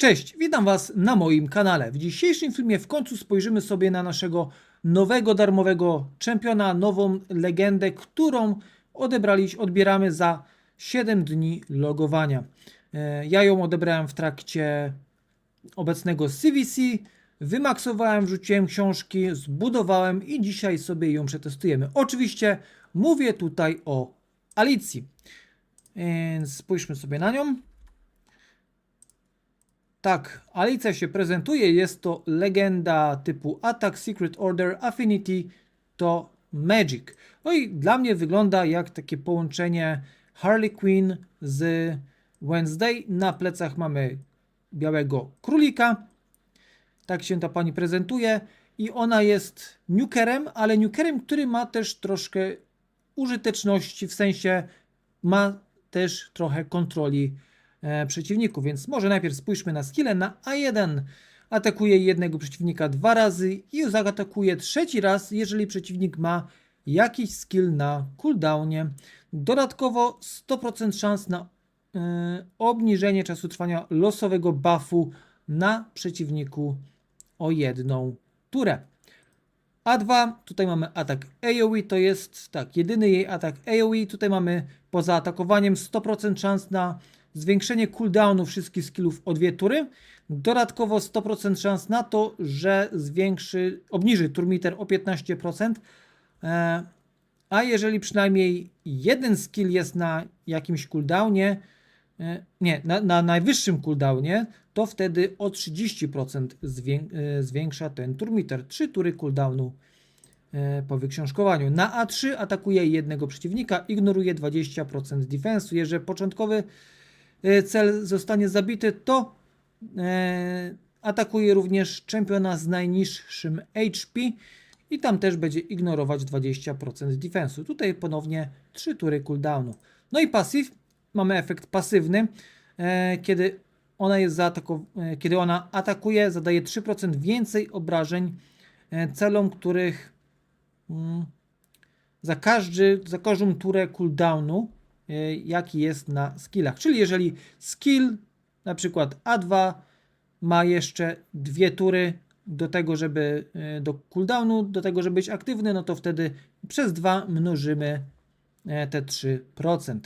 Cześć, witam Was na moim kanale. W dzisiejszym filmie w końcu spojrzymy sobie na naszego nowego darmowego czempiona, nową legendę, którą odebrali, odbieramy za 7 dni logowania. E, Ja ją odebrałem w trakcie obecnego CVC, wymaksowałem, wrzuciłem książki, zbudowałem i dzisiaj sobie ją przetestujemy. Oczywiście mówię tutaj o Alicji. Więc spójrzmy sobie na nią. Tak, Alicja się prezentuje. Jest to legenda typu Attack, Secret Order, Affinity to Magic. No i dla mnie wygląda jak takie połączenie Harley Quinn z Wednesday. Na plecach mamy białego królika. Tak się ta pani prezentuje. I ona jest nukerem, ale nukerem, który ma też troszkę użyteczności, w sensie ma też trochę kontroli e, przeciwników. Więc może najpierw spójrzmy na skillę. Na A1 atakuje jednego przeciwnika dwa razy i zaatakuje trzeci raz, jeżeli przeciwnik ma jakiś skill na cooldownie. Dodatkowo 100% szans na e, obniżenie czasu trwania losowego buffu na przeciwniku o jedną turę. A2, tutaj mamy atak AoE, to jest tak, jedyny jej atak AoE. Tutaj mamy poza atakowaniem 100% szans na zwiększenie cooldownu wszystkich skillów o dwie tury. Dodatkowo 100% szans na to, że zwiększy, obniży turmiter o 15%. E, a jeżeli przynajmniej jeden skill jest na jakimś cooldownie, e, nie, na, na najwyższym cooldownie, to wtedy o 30% zwię, e, zwiększa ten turmiter. 3 tury cooldownu po wyksiążkowaniu. Na A3 atakuje jednego przeciwnika, ignoruje 20% defensu. Jeżeli początkowy cel zostanie zabity, to e, atakuje również czempiona z najniższym HP i tam też będzie ignorować 20% defensu. Tutaj ponownie 3 tury cooldownu. No i pasyw, mamy efekt pasywny, e, kiedy ona jest e, kiedy ona atakuje, zadaje 3% więcej obrażeń e, celom, których mm, za, każdy, za każdą turę cooldownu, e, jaki jest na skillach. Czyli jeżeli skill, na przykład A2, ma jeszcze dwie tury do tego, żeby e, do cooldownu, do tego, żeby być aktywny, no to wtedy przez 2 mnożymy e, te 3%.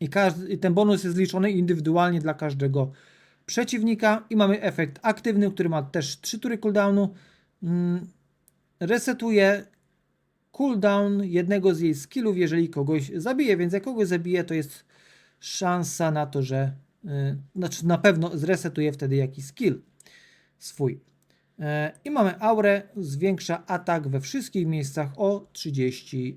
I, każdy, ten bonus jest liczony indywidualnie dla każdego przeciwnika. I mamy efekt aktywny, który ma też 3 tury cooldownu. Mm, resetuje cooldown jednego z jej skillów, jeżeli kogoś zabije, więc jak kogoś zabije, to jest szansa na to, że y, znaczy na pewno zresetuje wtedy jakiś skill swój. E, I mamy aurę, zwiększa atak we wszystkich miejscach o 30%.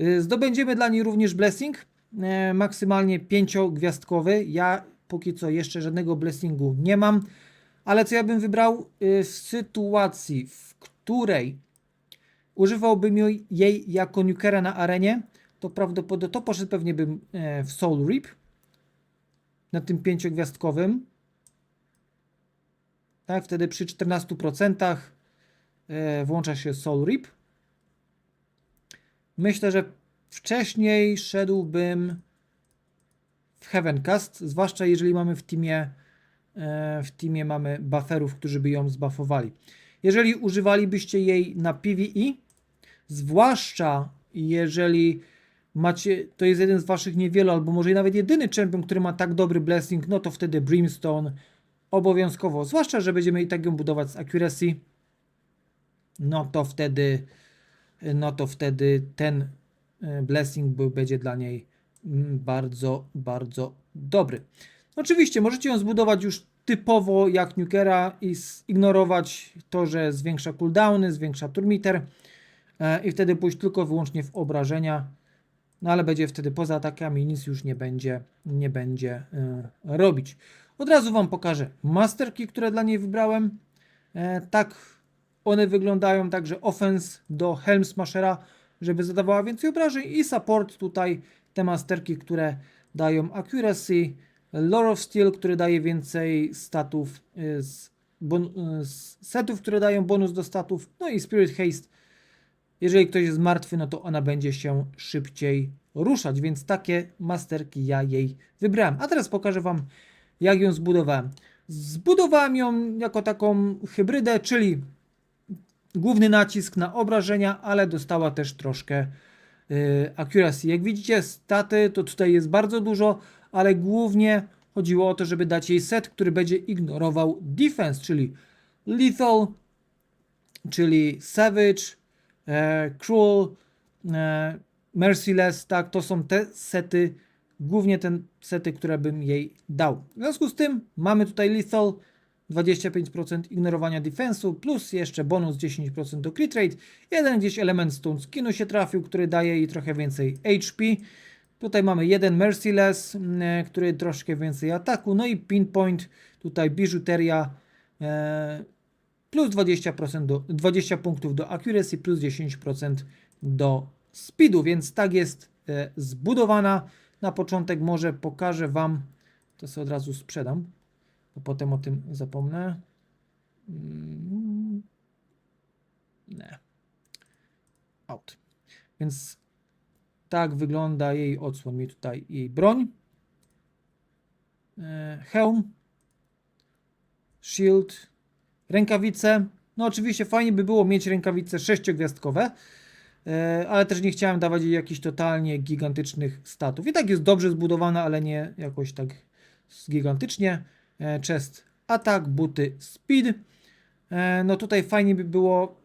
Y, Zdobędziemy dla niej również blessing, e, maksymalnie 5-gwiazdkowy. Ja póki co jeszcze żadnego blessingu nie mam, ale co ja bym wybrał y, w sytuacji, w której używałbym jej- jako nukera na arenie, to prawdopodobnie to poszedł pewnie bym e, w Soul Reap na tym 5-gwiazdkowym. Tak, wtedy przy 14% e, włącza się Soul Reap. Myślę, że wcześniej szedłbym w Heavencast, zwłaszcza jeżeli mamy w teamie, e, w teamie mamy bufferów, którzy by ją zbuffowali. Jeżeli używalibyście jej na PvE, zwłaszcza jeżeli macie, to jest jeden z waszych niewielu, albo może nawet jedyny champion, który ma tak dobry blessing, no to wtedy Brimstone obowiązkowo, zwłaszcza, że będziemy i tak ją budować z accuracy, no to wtedy no to wtedy ten e, blessing będzie dla niej mm, bardzo, bardzo dobry. Oczywiście możecie ją zbudować już typowo jak Nukera i zignorować to, że zwiększa cooldowny, zwiększa turmiter i wtedy pójść tylko wyłącznie w obrażenia, no ale będzie wtedy poza atakami nic już nie będzie, nie będzie e, robić. Od razu Wam pokażę masterki, które dla niej wybrałem. E, tak one wyglądają także offense do Helm Smashera, żeby zadawała więcej obrażeń i support tutaj te masterki, które dają accuracy, Lore of Steel, który daje więcej statów z, bon, z setów, które dają bonus do statów, no i Spirit Haste. Jeżeli ktoś jest martwy, no to ona będzie się szybciej ruszać, więc takie masterki ja jej wybrałem. A teraz pokażę Wam jak ją zbudowałem. Zbudowałem ją jako taką hybrydę, czyli główny nacisk na obrażenia, ale dostała też troszkę y, accuracy. Jak widzicie, staty to tutaj jest bardzo dużo, ale głównie chodziło o to, żeby dać jej set, który będzie ignorował defense, czyli lethal, czyli savage, cruel, e, merciless, tak, to są te sety, głównie te sety, które bym jej dał. W związku z tym mamy tutaj lethal, 25% ignorowania defensu, plus jeszcze bonus 10% do crit rate. Jeden gdzieś element stone skinu się trafił, który daje jej trochę więcej HP. Tutaj mamy jeden merciless, mm, który troszkę więcej ataku, no i pinpoint, tutaj biżuteria, e, plus 20%, do, 20 punktów do accuracy, plus 10% do speedu, więc tak jest e, zbudowana. Na początek może pokażę Wam, to sobie od razu sprzedam, bo potem o tym zapomnę. Mm, Nie. Out. Więc tak wygląda jej odsłon. Mi tutaj jej broń. E, Hełm. Shield. Rękawice. No oczywiście fajnie by było mieć rękawice sześciogwiazdkowe, e, ale też nie chciałem dawać jej jakichś totalnie gigantycznych statów. I tak jest dobrze zbudowana, ale nie jakoś tak gigantycznie. E, Chest atak, buty speed. E, No tutaj fajnie by było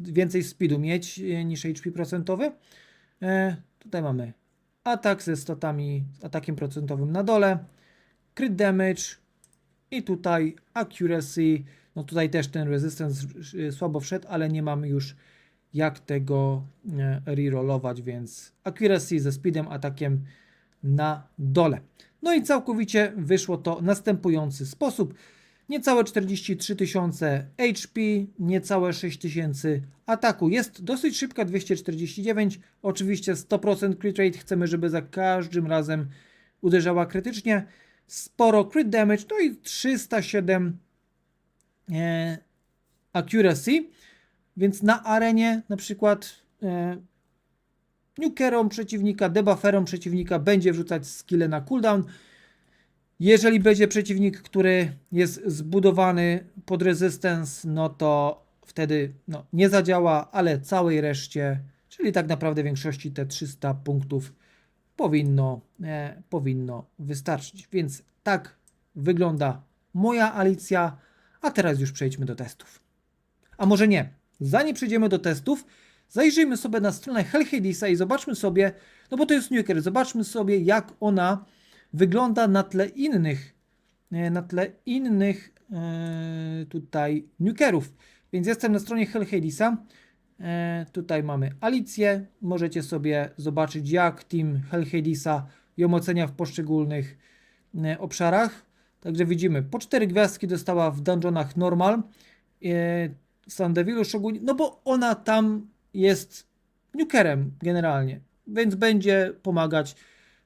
więcej speedu mieć niż HP procentowy. Tutaj mamy atak ze statami, z atakiem procentowym na dole, crit damage i tutaj accuracy. No tutaj też ten resistance y, słabo wszedł, ale nie mamy już jak tego e, rerollować, więc accuracy ze speedem, atakiem na dole. No i całkowicie wyszło to następujący sposób. Niecałe 43 tysiące HP, niecałe 6 tysięcy ataku. Jest dosyć szybka, 249. Oczywiście 100% crit rate. Chcemy, żeby za każdym razem uderzała krytycznie. Sporo crit damage, no i 307 e, accuracy. Więc na arenie na przykład e, nukerom przeciwnika, debufferom przeciwnika będzie wrzucać skille na cooldown. Jeżeli będzie przeciwnik, który jest zbudowany pod resistance, no to wtedy no, nie zadziała, ale całej reszcie, czyli tak naprawdę większości te 300 punktów powinno, e, powinno wystarczyć. Więc tak wygląda moja Alicja, a teraz już przejdźmy do testów. A może nie? Zanim przejdziemy do testów, zajrzyjmy sobie na stronę Hellhadesa i zobaczmy sobie, no bo to jest Nuker, zobaczmy sobie jak ona wygląda na tle innych, e, na tle innych e, tutaj Nukerów. Więc jestem na stronie Hellhadesa. E, tutaj mamy Alicję. Możecie sobie zobaczyć jak team Hellhadesa ją ocenia w poszczególnych obszarach. Także widzimy, po 4 gwiazdki dostała w dungeonach normal. E, Sandevilu szczególnie, no bo ona tam jest nukerem generalnie, więc będzie pomagać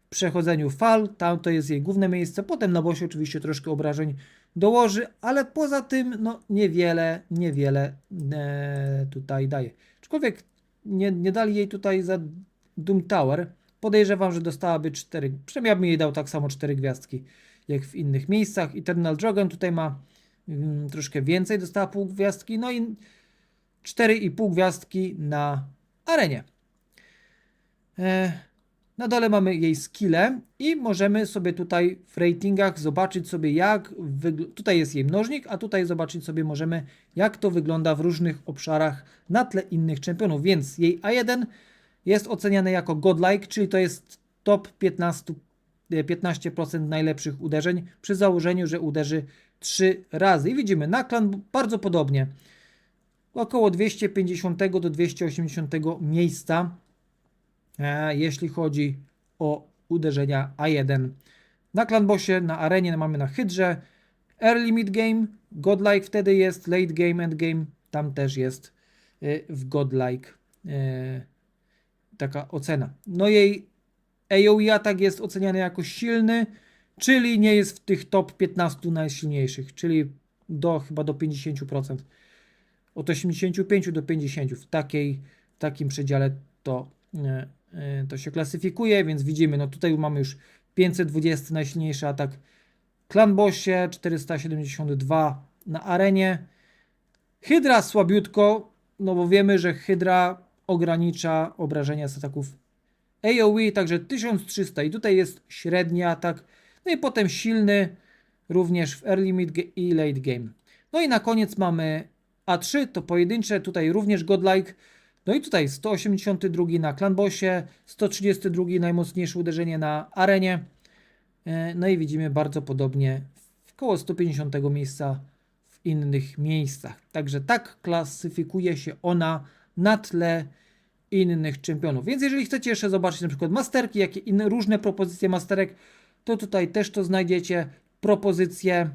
w przechodzeniu fal, tam to jest jej główne miejsce, potem na bosie oczywiście troszkę obrażeń dołoży, ale poza tym no niewiele, niewiele e, tutaj daje. Aczkolwiek nie, nie dali jej tutaj za Doom Tower, podejrzewam, że dostałaby 4, przynajmniej ja bym jej dał tak samo 4 gwiazdki jak w innych miejscach. Eternal Dragon tutaj ma mm, troszkę więcej, dostała pół gwiazdki, no i 4,5 gwiazdki na arenie. E, na dole mamy jej skille i możemy sobie tutaj w ratingach zobaczyć sobie jak tutaj jest jej mnożnik, a tutaj zobaczyć sobie możemy jak to wygląda w różnych obszarach na tle innych czempionów, więc jej A1 jest oceniane jako godlike, czyli to jest top 15, e, 15% najlepszych uderzeń przy założeniu, że uderzy 3 razy. I widzimy naklan bardzo podobnie. Około 250 do 280 miejsca, e, jeśli chodzi o uderzenia A1. Na Clanbossie, na arenie mamy na Hydrze. Early mid game, godlike wtedy jest, late game, end game, tam też jest e, w godlike e, taka ocena. No jej AOE atak jest oceniany jako silny, czyli nie jest w tych top 15 najsilniejszych, czyli do chyba do 50%. Od 85 do 50 w takiej, w takim przedziale to, e, e, to się klasyfikuje, więc widzimy, no tutaj mamy już 520 najsilniejszy atak Clan Bossie 472 na arenie. Hydra słabiutko, no bo wiemy, że Hydra ogranicza obrażenia z ataków AoE, także 1300 i tutaj jest średni atak, no i potem silny również w early, mid i late game. No i na koniec mamy A3, to pojedyncze, tutaj również godlike, no i tutaj 182 na Clan Bossie, 132 najmocniejsze uderzenie na arenie, E, no i widzimy bardzo podobnie koło 150 miejsca w innych miejscach. Także tak klasyfikuje się ona na tle innych czempionów. Więc jeżeli chcecie jeszcze zobaczyć na przykład masterki, jakie inne różne propozycje masterek, to tutaj też to znajdziecie. Propozycje,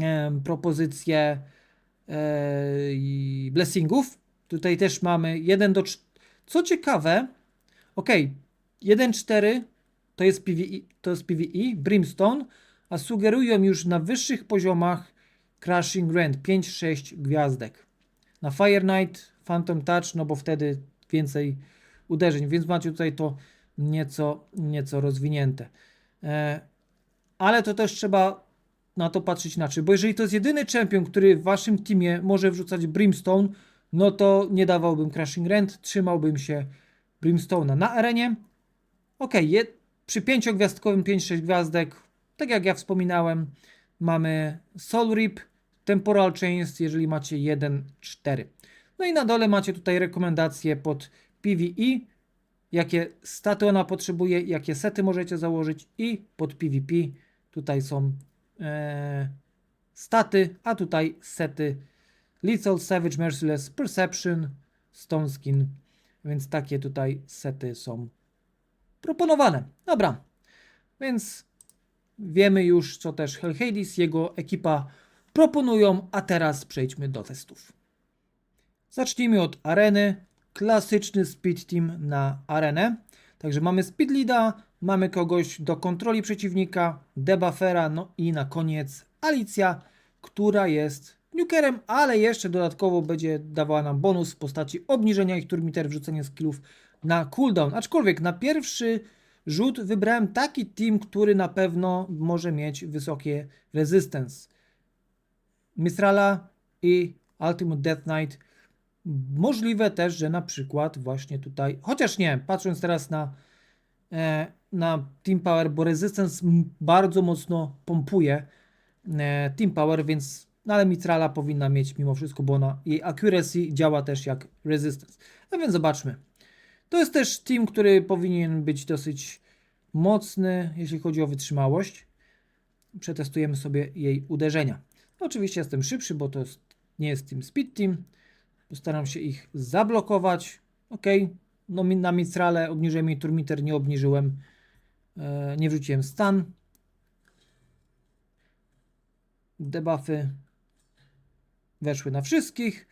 em, propozycje e, blessingów. Tutaj też mamy 1 do 4. Co ciekawe, ok, 1-4 to jest PvE, to jest PvE, Brimstone, a sugerują już na wyższych poziomach Crashing Rand 5-6 gwiazdek. Na Fire Knight, Phantom Touch, no bo wtedy więcej uderzeń, więc macie tutaj to nieco, nieco rozwinięte. E, ale to też trzeba na to patrzeć inaczej, bo jeżeli to jest jedyny czempion, który w waszym teamie może wrzucać Brimstone, no to nie dawałbym Crashing Rand, trzymałbym się Brimstone'a na arenie. Ok, je, przy pięciogwiazdkowym 5-6 gwiazdek, tak jak ja wspominałem, mamy Soul Rip, Temporal Chains, jeżeli macie 1-4. No i na dole macie tutaj rekomendacje pod PvE, jakie staty ona potrzebuje, jakie sety możecie założyć i pod PvP tutaj są e, staty, a tutaj sety Lethal, Savage, Merciless, Perception, Stone Skin, więc takie tutaj sety są proponowane. Dobra, więc wiemy już, co też Hell Hades, jego ekipa proponują, a teraz przejdźmy do testów. Zacznijmy od areny. Klasyczny speed team na arenę. Także mamy speed leada, mamy kogoś do kontroli przeciwnika, debuffera, no i na koniec Alicja, która jest nukerem, ale jeszcze dodatkowo będzie dawała nam bonus w postaci obniżenia ich turmiter, wrzucenia skillów na cooldown. Aczkolwiek na pierwszy rzut wybrałem taki team, który na pewno może mieć wysokie resistance. Mistrala i Ultimate Death Knight. Możliwe też, że na przykład właśnie tutaj, chociaż nie, patrząc teraz na, e, na Team Power, bo Resistance bardzo mocno pompuje e, Team Power, więc no ale Mitrala powinna mieć mimo wszystko, bo ona, jej accuracy działa też jak Resistance. No więc zobaczmy. To jest też team, który powinien być dosyć mocny, jeśli chodzi o wytrzymałość. Przetestujemy sobie jej uderzenia. Oczywiście jestem szybszy, bo to jest, nie jest team speed team. Postaram się ich zablokować. Ok, no na Mitrale obniżyłem jej turmiter, nie obniżyłem, e, nie wrzuciłem stan. Debuffy weszły na wszystkich.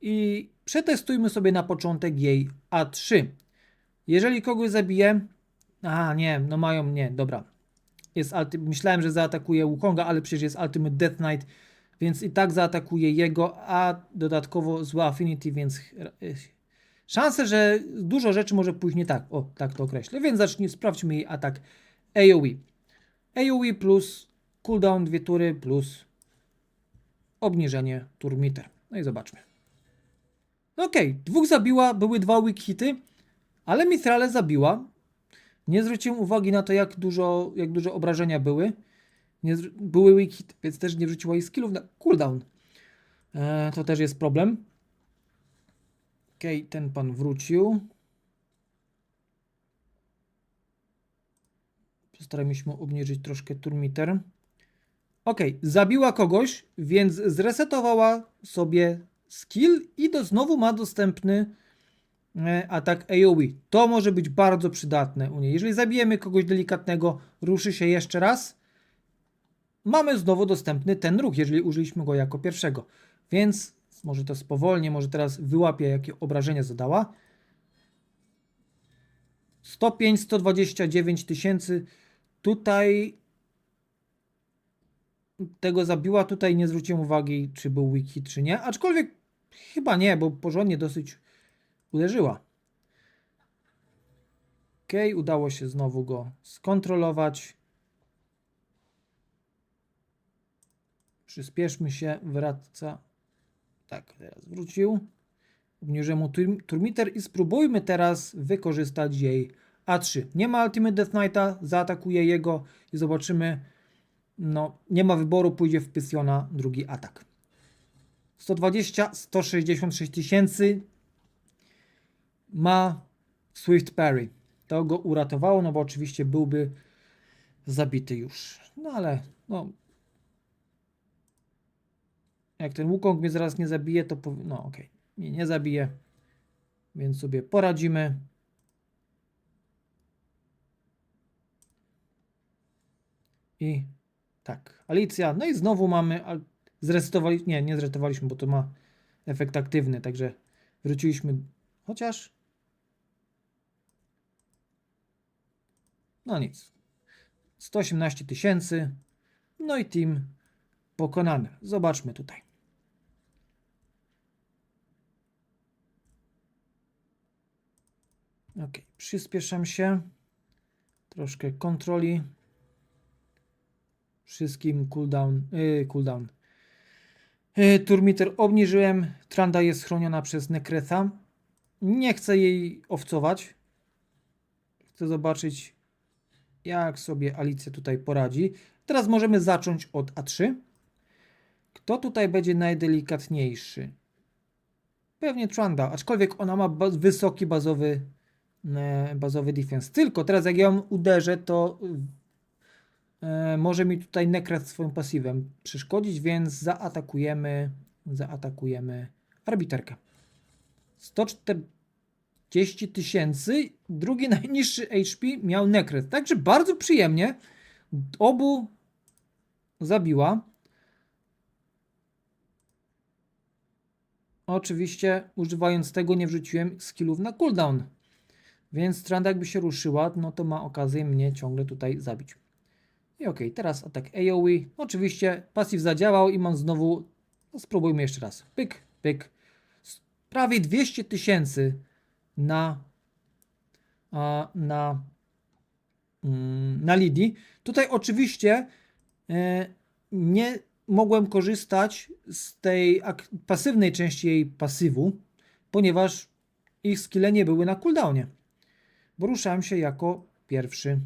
I przetestujmy sobie na początek jej A3. Jeżeli kogoś zabiję. A, nie, no mają, nie, dobra. Jest Myślałem, że zaatakuje Wukonga, ale przecież jest Ultimate Death Knight, więc i tak zaatakuje jego, a dodatkowo zła Affinity, więc e, szanse, że dużo rzeczy może pójść nie tak. O, tak to określę. Więc zacznij, sprawdźmy jej atak AoE. AoE plus cooldown dwie tury plus obniżenie turmiter. No i zobaczmy. Okej, dwóch zabiła, były dwa weak hity, ale Mithrale zabiła. Nie zwróciłem uwagi na to, jak dużo, jak dużo obrażenia były. Nie, były weak hity, więc też nie wrzuciła jej skillów na cooldown. E, to też jest problem. Okej, ten pan wrócił. Postarajmy się obniżyć troszkę turmiter. Okej, zabiła kogoś, więc zresetowała sobie skill i do, znowu ma dostępny e, atak AoE. To może być bardzo przydatne u niej. Jeżeli zabijemy kogoś delikatnego, ruszy się jeszcze raz, mamy znowu dostępny ten ruch, jeżeli użyliśmy go jako pierwszego. Więc może to spowolnię, może teraz wyłapię, jakie obrażenia zadała. 105, 129 tysięcy. Tutaj tego zabiła. Tutaj nie zwróciłem uwagi, czy był hit, czy nie. Aczkolwiek chyba nie, bo porządnie dosyć uderzyła. Ok, udało się znowu go skontrolować. Przyspieszmy się, wraca. Tak, teraz wrócił. Obniżę mu tur- turmiter i spróbujmy teraz wykorzystać jej A3. Nie ma Ultimate Death Knighta, zaatakuje jego i zobaczymy. No, nie ma wyboru, pójdzie w Pystiona drugi atak. 120, 166 tysięcy ma Swift Parry. To go uratowało, no bo oczywiście byłby zabity już. No ale, no. Jak ten Wukong mnie zaraz nie zabije, to. No okej, nie, nie zabije. Więc sobie poradzimy. I tak, Alicja. No i znowu mamy. al- Zresetowali. Nie, nie zresetowaliśmy, bo to ma efekt aktywny, także wróciliśmy. Chociaż. No nic. 118 tysięcy. No i team pokonany. Zobaczmy tutaj. Ok, przyspieszam się. Troszkę kontroli. Wszystkim cooldown. Yy, cooldown. Yy, turmiter obniżyłem. Tranda jest chroniona przez Nekretha. Nie chcę jej owcować. Chcę zobaczyć, jak sobie Alicja tutaj poradzi. Teraz możemy zacząć od A3. Kto tutaj będzie najdelikatniejszy? Pewnie Tranda, aczkolwiek ona ma wysoki bazowy, bazowy defense. Tylko teraz jak ja ją uderzę, to e, może mi tutaj Nekret swoim pasywem przeszkodzić, więc zaatakujemy, zaatakujemy arbiterkę. 140 tysięcy, drugi najniższy HP miał Nekret, także bardzo przyjemnie. Obu zabiła. Oczywiście używając tego nie wrzuciłem skillów na cooldown. Więc Tranda jakby się ruszyła, no to ma okazję mnie ciągle tutaj zabić. I ok, teraz atak AoE. Oczywiście pasyw zadziałał i mam znowu, no spróbujmy jeszcze raz. Pyk, pyk. Prawie 200 tysięcy na na mm, na Lidii. Tutaj oczywiście e, nie mogłem korzystać z tej pasywnej części jej pasywu, ponieważ ich skille nie były na cooldownie. Bo ruszałem się jako pierwszy.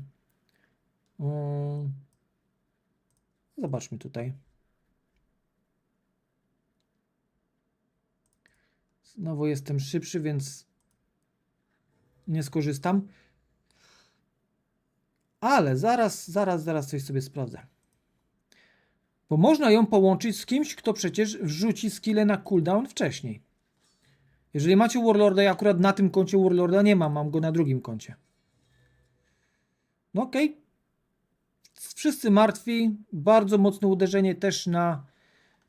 Zobaczmy tutaj. Znowu jestem szybszy, więc nie skorzystam. Ale zaraz, zaraz, zaraz coś sobie sprawdzę. Bo można ją połączyć z kimś, kto przecież wrzuci skille na cooldown wcześniej. Jeżeli macie Warlorda, ja akurat na tym koncie Warlorda nie mam, mam go na drugim koncie. No okej. Wszyscy martwi. Bardzo mocne uderzenie też na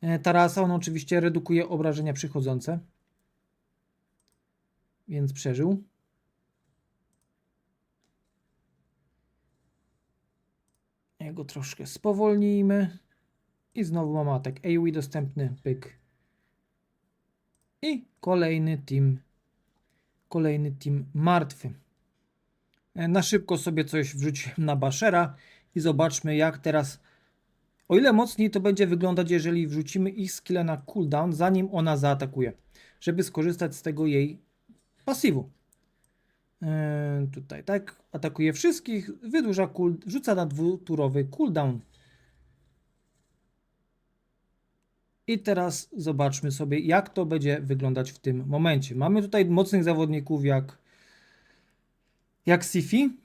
e, Tarasa. On oczywiście redukuje obrażenia przychodzące. Więc przeżył. Jego troszkę spowolnijmy. I znowu mamy atak AoE dostępny. Pyk. I kolejny team. Kolejny team martwy. E, Na szybko sobie coś wrzuciłem na Bashera i zobaczmy jak teraz o ile mocniej to będzie wyglądać, jeżeli wrzucimy ich skillę na cooldown, zanim ona zaatakuje, żeby skorzystać z tego jej pasywu. Yy, tutaj tak, atakuje wszystkich, wydłuża cool, rzuca na dwuturowy cooldown. I teraz zobaczmy sobie, jak to będzie wyglądać w tym momencie. Mamy tutaj mocnych zawodników jak jak Sifi.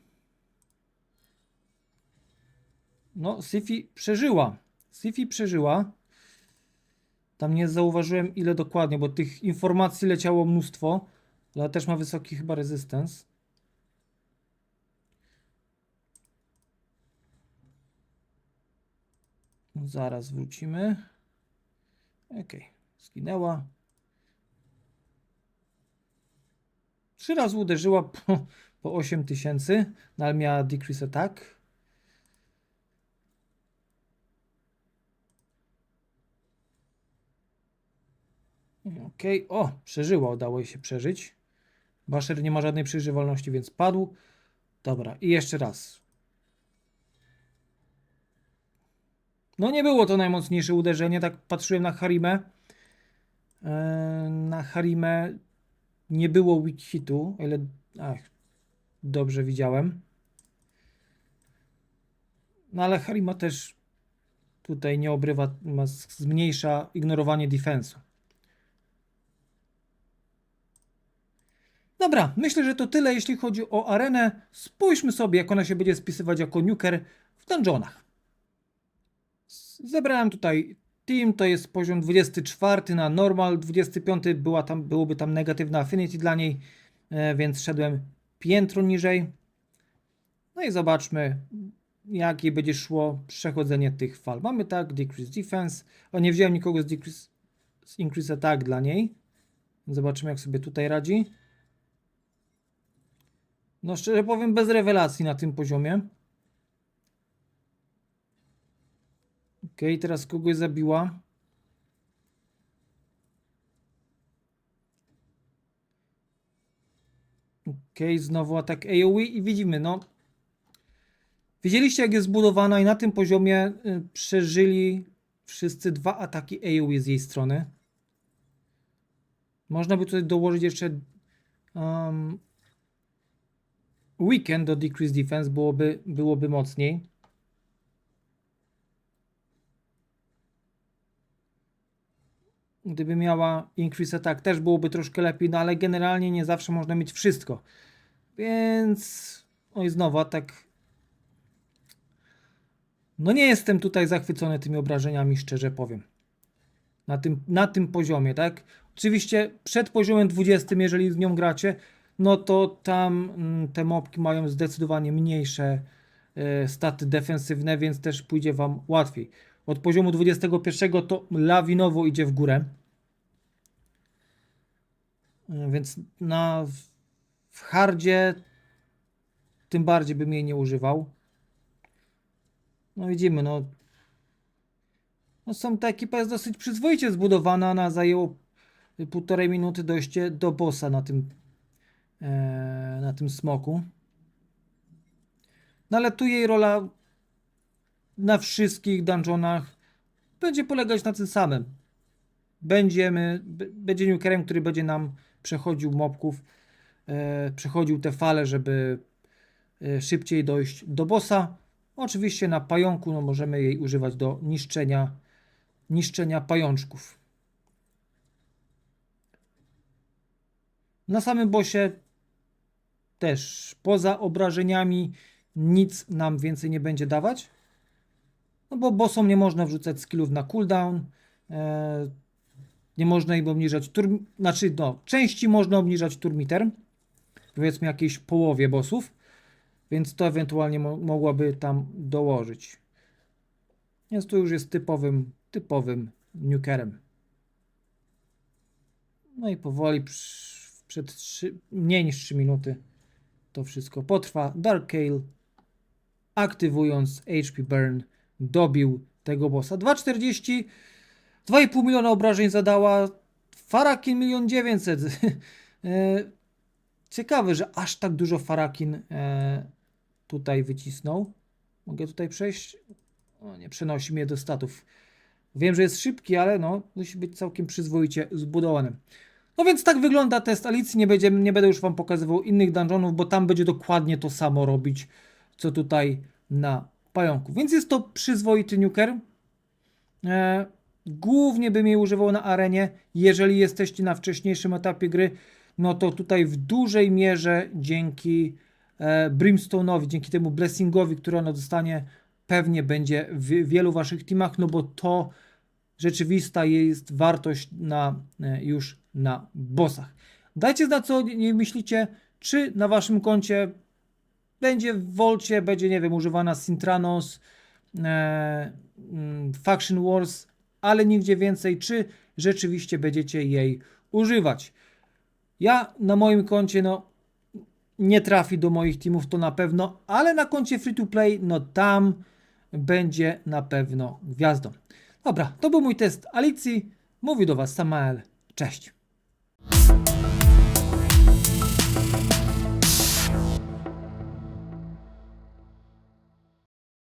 No, Sifi przeżyła. Sifi przeżyła. Tam nie zauważyłem ile dokładnie, bo tych informacji leciało mnóstwo. Ale też ma wysoki chyba resistance. Zaraz wrócimy. Ok, zginęła. Trzy razy uderzyła po, po 8000, no ale miała decrease attack. Ok, o, przeżyła, udało jej się przeżyć. Basher nie ma żadnej przeżywalności, więc padł. Dobra, i jeszcze raz. No nie było to najmocniejsze uderzenie, tak patrzyłem na Harimę. E, na Harimę nie było weak hitu, ile ach, dobrze widziałem. No ale Harima też tutaj nie obrywa, ma, zmniejsza ignorowanie defensu. Dobra, myślę, że to tyle jeśli chodzi o arenę. Spójrzmy sobie, jak ona się będzie spisywać jako nuker w dungeonach. Zebrałem tutaj team, to jest poziom 24 na normal, 25 była tam, byłoby tam negatywna affinity dla niej, e, więc szedłem piętro niżej. No i zobaczmy, jakie będzie szło przechodzenie tych fal. Mamy tak, decrease defense. O, nie wziąłem nikogo z decrease, z increase attack dla niej. Zobaczymy, jak sobie tutaj radzi. No szczerze powiem, bez rewelacji na tym poziomie. Ok, teraz kogoś zabiła. Ok, znowu atak AoE i widzimy, no. Widzieliście jak jest zbudowana i na tym poziomie y, przeżyli wszyscy dwa ataki AoE z jej strony. Można by tutaj dołożyć jeszcze um, weekend do decrease defense, byłoby, byłoby mocniej. Gdyby miała increase attack też byłoby troszkę lepiej, no ale generalnie nie zawsze można mieć wszystko. Więc oj znowu atak. No nie jestem tutaj zachwycony tymi obrażeniami, szczerze powiem. Na tym, na tym poziomie, tak? Oczywiście przed poziomem 20, jeżeli z nią gracie, no to tam mm, te mopki mają zdecydowanie mniejsze e, staty defensywne, więc też pójdzie Wam łatwiej. Od poziomu 21 to lawinowo idzie w górę. E, Więc na w hardzie tym bardziej bym jej nie używał. No widzimy, no, no są ta ekipa jest dosyć przyzwoicie zbudowana, ona zajęło półtorej minuty dojście do bossa na tym e, na tym smoku. No ale tu jej rola na wszystkich dungeonach będzie polegać na tym samym. Będziemy, będzie nukerem, który będzie nam przechodził mobków, e, przechodził te fale, żeby e, szybciej dojść do bossa. Oczywiście na pająku no, możemy jej używać do niszczenia, niszczenia pajączków. Na samym bossie też poza obrażeniami nic nam więcej nie będzie dawać. No bo bossom nie można wrzucać skillów na cooldown. E, nie można im obniżać turm... Znaczy, no, części można obniżać turmiter. Powiedzmy jakiejś połowie bossów. Więc to ewentualnie mo mogłaby tam dołożyć. Więc to już jest typowym, typowym nukerem. No i powoli przed 3, mniej niż 3 minuty to wszystko potrwa. Dark Kale aktywując HP Burn dobił tego bossa. 2,40 2,5 miliona obrażeń zadała Farakin 1 900 E, Ciekawe, że aż tak dużo Farakin e, tutaj wycisnął. Mogę tutaj przejść? O, nie przenosi mnie do statów. Wiem, że jest szybki, ale no, musi być całkiem przyzwoicie zbudowany. No więc tak wygląda test Alicji. Nie, będzie, nie będę już Wam pokazywał innych dungeonów, bo tam będzie dokładnie to samo robić, co tutaj na pająku. Więc jest to przyzwoity nuker. E, głównie bym jej używał na arenie. Jeżeli jesteście na wcześniejszym etapie gry, no to tutaj w dużej mierze dzięki e, Brimstone'owi, dzięki temu blessingowi, który ona dostanie, pewnie będzie w wielu waszych teamach, no bo to rzeczywista jest wartość na, e, już na bossach. Dajcie znać, co nie myślicie, czy na waszym koncie będzie w Volcie, będzie, nie wiem, używana Sintranos, e, mm, Faction Wars, ale nigdzie więcej, czy rzeczywiście będziecie jej używać. Ja na moim koncie, no, nie trafi do moich teamów, to na pewno, ale na koncie free to play, no tam będzie na pewno gwiazdą. Dobra, to był mój test Alicji. Mówi do Was Samael. Cześć.